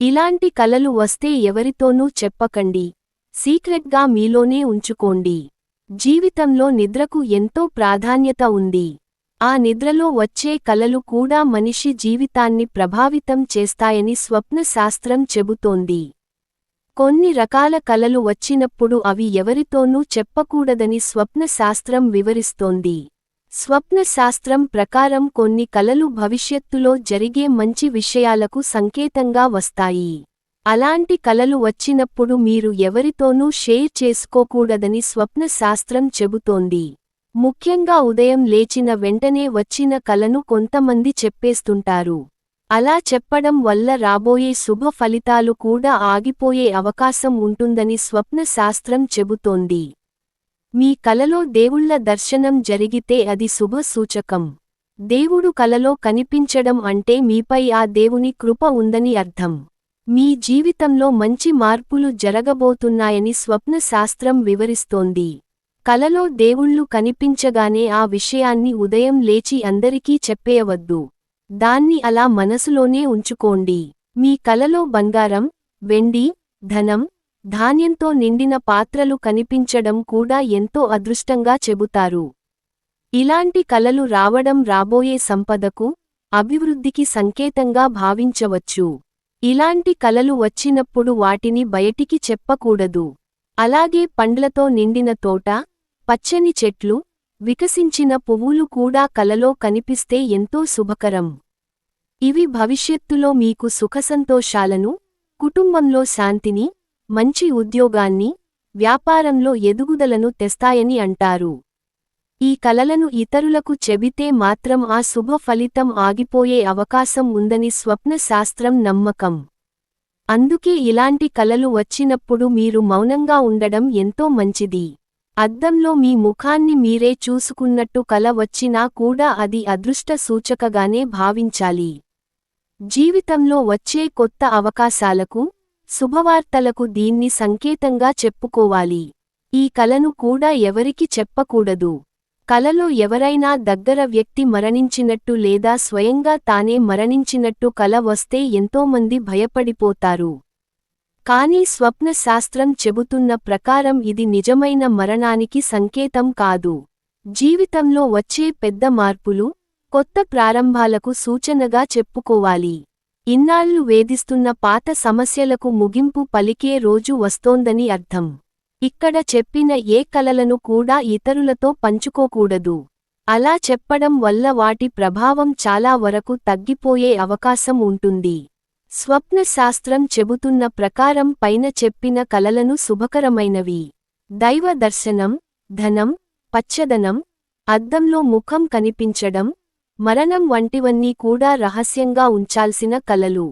ఇలాంటి కలలు వస్తే ఎవరితోనూ చెప్పకండి. సీక్రెట్గా మీలోనే ఉంచుకోండి. జీవితంలో నిద్రకు ఎంతో ప్రాధాన్యత ఉంది. ఆ నిద్రలో వచ్చే కలలు కూడా మనిషి జీవితాన్ని ప్రభావితం చేస్తాయని స్వప్నశాస్త్రం చెబుతోంది. కొన్ని రకాల కలలు వచ్చినప్పుడు అవి ఎవరితోనూ చెప్పకూడదని స్వప్నశాస్త్రం వివరిస్తోంది. స్వప్నశాస్త్రం ప్రకారం కొన్ని కలలు భవిష్యత్తులో జరిగే మంచి విషయాలకు సంకేతంగా వస్తాయి. అలాంటి కలలు వచ్చినప్పుడు మీరు ఎవరితోనూ షేర్ చేసుకోకూడదని స్వప్నశాస్త్రం చెబుతోంది. ముఖ్యంగా ఉదయం లేచిన వెంటనే వచ్చిన కలను కొంతమంది చెప్పేస్తుంటారు. అలా చెప్పడం వల్ల రాబోయే శుభ ఫలితాలు కూడా ఆగిపోయే అవకాశం ఉంటుందని స్వప్నశాస్త్రం చెబుతోంది. మీ కలలో దేవుళ్ళ దర్శనం జరిగితే అది శుభ సూచకం. దేవుడు కలలో కనిపించడం అంటే మీపై ఆ దేవుని కృప ఉందని అర్థం. మీ జీవితంలో మంచి మార్పులు జరగబోతున్నాయని స్వప్నశాస్త్రం వివరిస్తోంది. కలలో దేవుళ్ళు కనిపించగానే ఆ విషయాన్ని ఉదయం లేచి అందరికీ చెప్పేయవద్దు. దాన్ని అలా మనసులోనే ఉంచుకోండి. మీ కలలో బంగారం వెండి ధనం ధాన్యంతో నిండిన పాత్రలు కనిపించడం కూడా ఎంతో అదృష్టంగా చెబుతారు. ఇలాంటి కలలు రావడం రాబోయే సంపదకు అభివృద్ధికి సంకేతంగా భావించవచ్చు. ఇలాంటి కలలు వచ్చినప్పుడు వాటిని బయటికి చెప్పకూడదు. అలాగే పండ్లతో నిండిన తోట పచ్చని చెట్లు వికసించిన పువ్వులు కూడా కలలో కనిపిస్తే ఎంతో శుభకరం. ఇవి భవిష్యత్తులో మీకు సుఖసంతోషాలను కుటుంబంలో శాంతిని మంచి ఉద్యోగాన్ని వ్యాపారంలో ఎదుగుదలను తెస్తాయని అంటారు. ఈ కలలను ఇతరులకు చెబితే మాత్రం ఆ శుభ ఫలితం ఆగిపోయే అవకాశం ఉందని స్వప్నశాస్త్రం నమ్మకం. అందుకే ఇలాంటి కలలు వచ్చినప్పుడు మీరు మౌనంగా ఉండడం ఎంతో మంచిది. అద్దంలో మీ ముఖాన్ని మీరే చూసుకున్నట్టు కల వచ్చినా కూడా అది అదృష్ట సూచకగానే భావించాలి. జీవితంలో వచ్చే కొత్త అవకాశాలకు శుభవార్తలకు దీన్ని సంకేతంగా చెప్పుకోవాలి. ఈ కలను కూడా ఎవరికి చెప్పకూడదు. కలలో ఎవరైనా దగ్గర వ్యక్తి మరణించినట్టు లేదా స్వయంగా తానే మరణించినట్టు కల వస్తే ఎంతోమంది భయపడిపోతారు. కానీ స్వప్నశాస్త్రం చెబుతున్న ప్రకారం ఇది నిజమైన మరణానికి సంకేతం కాదు. జీవితంలో వచ్చే పెద్ద మార్పులు కొత్త ప్రారంభాలకు సూచనగా చెప్పుకోవాలి. ఇన్నాళ్ళు వేధిస్తున్న పాత సమస్యలకు ముగింపు పలికే రోజు వస్తోందని అర్థం. ఇక్కడ చెప్పిన ఏ కలలను కూడా ఇతరులతో పంచుకోకూడదు. అలా చెప్పడం వల్ల వాటి ప్రభావం చాలా వరకు తగ్గిపోయే అవకాశం ఉంటుంది. స్వప్నశాస్త్రం చెబుతున్న ప్రకారం పైన చెప్పిన కలలను శుభకరమైనవి. దైవ దర్శనం ధనం పచ్చదనం అద్దంలో ముఖం కనిపించడం మరణం వంటివన్నీ కూడా రహస్యంగా ఉంచాల్సిన కలలు.